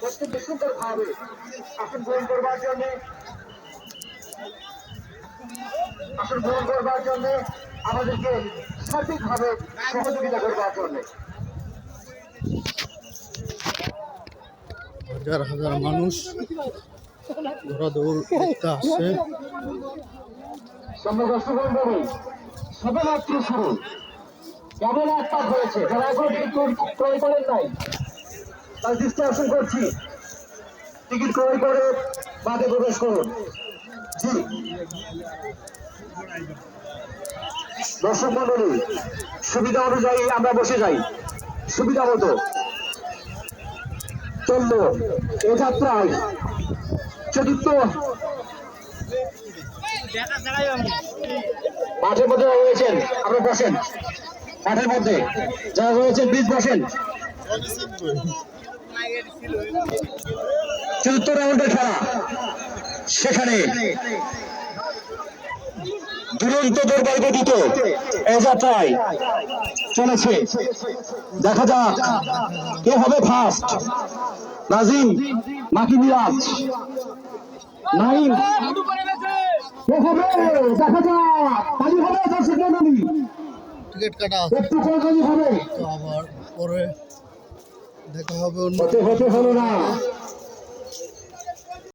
ভাবে আসন গ্রহণ করবার জন্য আসন গ্রহণ করবার জন্য আমাদেরকে সার্বিকভাবে সহযোগিতা করবার জন্য। হাজার হাজার মানুষ ঘোরাদৌড় দেখতে আসছে শুরু। কেবল এক পাক হয়েছে যারা এখনও টিকিট ক্রয়- ক্রয় করেন নাই তার করছি। টিকিট ক্রয় করে বাদে প্রবেশ করুন। জি। দর্শক মন্ডলী সুবিধা অনুযায়ী আমরা বসে যাই। সুবিধা মতো। চলল এ যাত্রায়। চতুর্থ। মাঠের মধ্যে রয়েছেন, আপনারা বসেন। মাঠের মধ্যে যারা রয়েছেন প্লিজ বসেন। চতুর্থ রাউন্ডের খেলা। সেখানে দুরন্ত দুর্বল গঠিত এ যাত্রায় চলেছে। দেখা যাক কে হবে ফার্স্ট নাজিম নাকি মিরাজ। নাইম। কে হবে দেখা যাক। কালি হবে দর্শক মন্ডলী টিকিট কাটা। একটু হবে। পরে। দেখা হবে অন্য হতে হলো না।